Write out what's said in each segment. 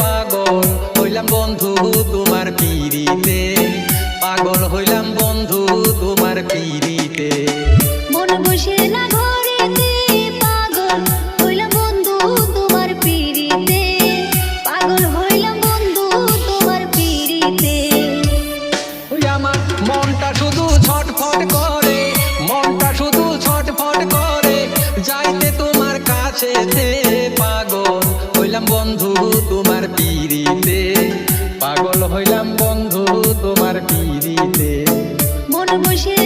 পাগল হইলাম বন্ধু তোমার পিড়িতে। পাগল হইলাম বন্ধু পাগল হইলাম বন্ধু তোমার পিড়িতে। পাগল হইলাম বন্ধু তোমার পিড়িতে। মন বসে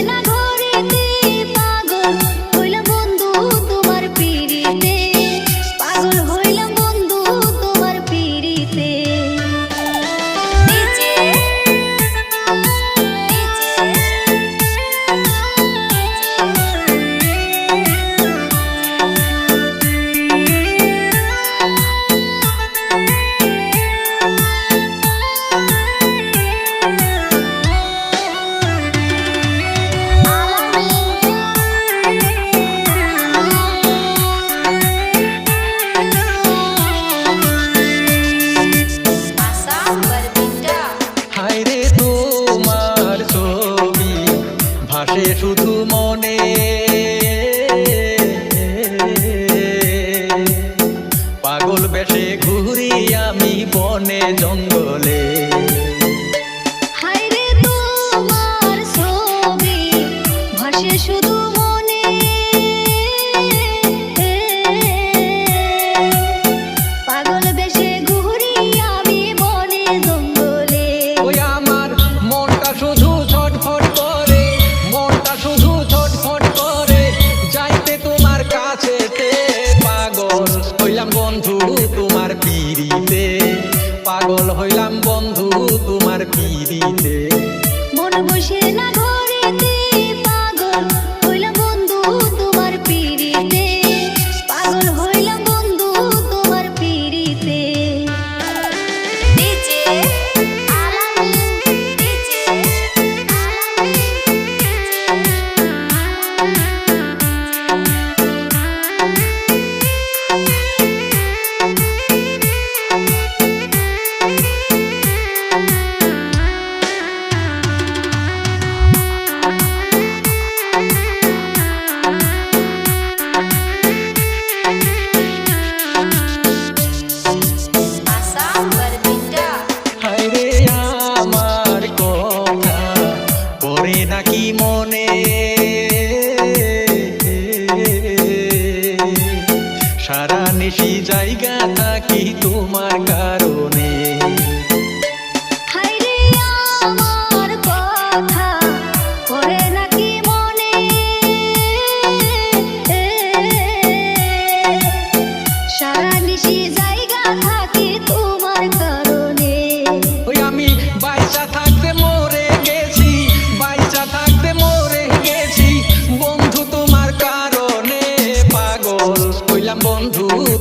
তোমার ছবি ভাসে শুধু মনে। পাগল বেশে ঘুরি আমি বনে জঙ্গলে হইলাম বন্ধু তোমার পিড়িতে মন বসে না ঘরেতে।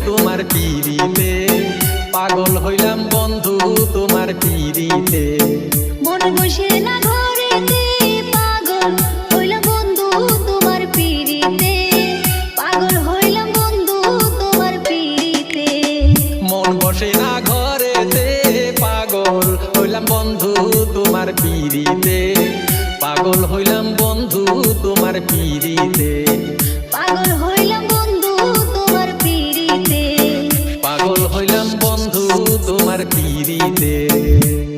তোমার পিড়িতে। পাগল হইলাম বন্ধু তোমার পিড়িতে। মন বসে না ঘরেতে পাগল হইলাম বন্ধু তোমার পিড়িতে। পাগল হইলাম বন্ধু তোমার পিড়িতে। মন বসে না ঘরেতে পাগল হইলাম বন্ধু তোমার পিড়িতে। পাগল হইলাম বন্ধু তোমার পিড়িতে। পাগল হইলাম পিড়িতে